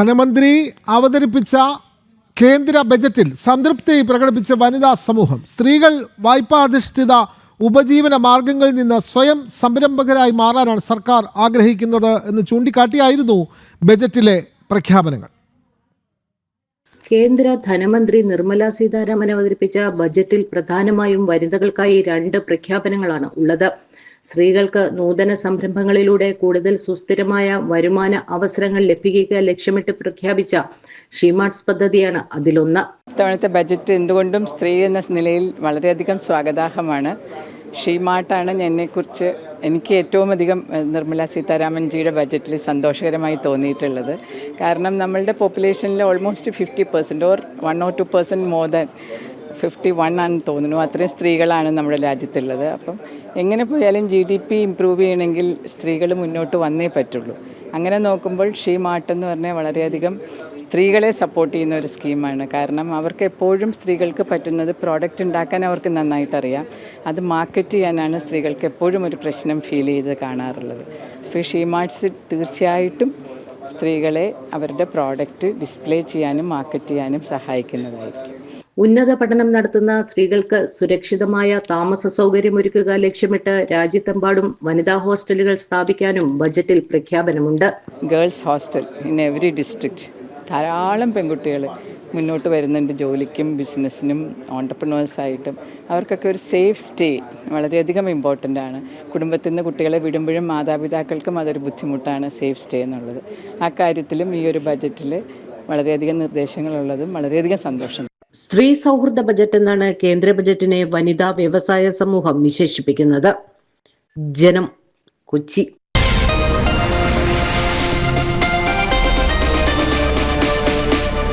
ധനമന്ത്രി അവതരിപ്പിച്ച കേന്ദ്ര ബജറ്റിൽ സംതൃപ്തി പ്രകടിപ്പിച്ച വനിതാ സമൂഹം സ്ത്രീകൾ വായ്പാധിഷ്ഠിത ഉപജീവന മാർഗങ്ങളിൽ നിന്ന് സ്വയം സംരംഭകരായി മാറാനാണ് സർക്കാർ ആഗ്രഹിക്കുന്നത് എന്ന് ചൂണ്ടിക്കാട്ടിയായിരുന്നു ബജറ്റിലെ പ്രഖ്യാപനങ്ങൾ. കേന്ദ്ര ധനമന്ത്രി നിർമ്മല സീതാരാമൻ അവതരിപ്പിച്ച ബജറ്റിൽ പ്രധാനമായും വനിതകൾക്കായി രണ്ട് പ്രഖ്യാപനങ്ങളാണ് ഉള്ളത്. സ്ത്രീകൾക്ക് നൂതന സംരംഭങ്ങളിലൂടെ കൂടുതൽ സുസ്ഥിരമായ വരുമാന അവസരങ്ങൾ ലഭിക്കുക ലക്ഷ്യമിട്ട് പ്രഖ്യാപിച്ച ഷീമാർട്സ് പദ്ധതിയാണ് അതിലൊന്ന്. ഇത്തവണത്തെ ബജറ്റ് എന്തുകൊണ്ടും സ്ത്രീ എന്ന നിലയിൽ വളരെയധികം സ്വാഗതാർഹമാണ്. ഷീമാർട്ടാണ് എന്നെക്കുറിച്ച് എനിക്ക് ഏറ്റവും അധികം നിർമ്മല സീതാരാമൻജിയുടെ ബജറ്റിൽ സന്തോഷകരമായി തോന്നിയിട്ടുള്ളത്. കാരണം നമ്മളുടെ പോപ്പുലേഷനിൽ almost fifty percent or one or two percent more than fifty one ആണെന്ന് തോന്നുന്നു. അത്രയും സ്ത്രീകളാണ് നമ്മുടെ രാജ്യത്തുള്ളത്. അപ്പം എങ്ങനെ പോയാലും ജി ഡി പി ഇമ്പ്രൂവ് ചെയ്യണമെങ്കിൽ സ്ത്രീകൾ മുന്നോട്ട് വന്നേ പറ്റുള്ളൂ. അങ്ങനെ നോക്കുമ്പോൾ ഷീ മാട്ട് എന്ന് പറഞ്ഞാൽ വളരെയധികം സ്ത്രീകളെ സപ്പോർട്ട് ചെയ്യുന്ന ഒരു സ്കീമാണ് കാരണം അവർക്ക് എപ്പോഴും സ്ത്രീകൾക്ക് പറ്റുന്നത് പ്രോഡക്റ്റ് ഉണ്ടാക്കാൻ അവർക്ക് നന്നായിട്ടറിയാം. അത് മാർക്കറ്റ് ചെയ്യാനാണ് സ്ത്രീകൾക്ക് എപ്പോഴും ഒരു പ്രശ്നം ഫീൽ ചെയ്ത് കാണാറുള്ളത്. അപ്പോൾ ഷീ മാർട്സ് തീർച്ചയായിട്ടും സ്ത്രീകളെ അവരുടെ പ്രോഡക്റ്റ് ഡിസ്പ്ലേ ചെയ്യാനും മാർക്കറ്റ് ചെയ്യാനും സഹായിക്കുന്നതായിരിക്കും. ഉന്നത പഠനം നടത്തുന്ന സ്ത്രീകൾക്ക് സുരക്ഷിതമായ താമസ സൗകര്യം ഒരുക്കുക ലക്ഷ്യമിട്ട് രാജ്യത്തെമ്പാടും വനിതാ ഹോസ്റ്റലുകൾ സ്ഥാപിക്കാനും ബജറ്റിൽ പ്രഖ്യാപനമുണ്ട്. Girls hostel in every district ധാരാളം പെൺകുട്ടികൾ മുന്നോട്ട് വരുന്നുണ്ട് ജോലിക്കും ബിസിനസ്സിനും ഓണ്ടർപ്രണേഴ്സായിട്ടും അവർക്കൊക്കെ ഒരു സേഫ് സ്റ്റേ വളരെയധികം ഇമ്പോർട്ടന്റ് ആണ്. കുടുംബത്തിൽ നിന്ന് കുട്ടികളെ വിടുമ്പോഴും മാതാപിതാക്കൾക്കും അതൊരു ബുദ്ധിമുട്ടാണ് സേഫ് സ്റ്റേ എന്നുള്ളത്. ആ കാര്യത്തിലും ഈ ഒരു ബജറ്റിൽ വളരെയധികം നിർദ്ദേശങ്ങളുള്ളതും വളരെയധികം സന്തോഷം. സ്ത്രീ സൗഹൃദ ബജറ്റ് എന്നാണ് കേന്ദ്ര ബജറ്റിനെ വനിതാ വ്യവസായ സമൂഹം വിശേഷിപ്പിക്കുന്നത്. ജനം കൊച്ചി.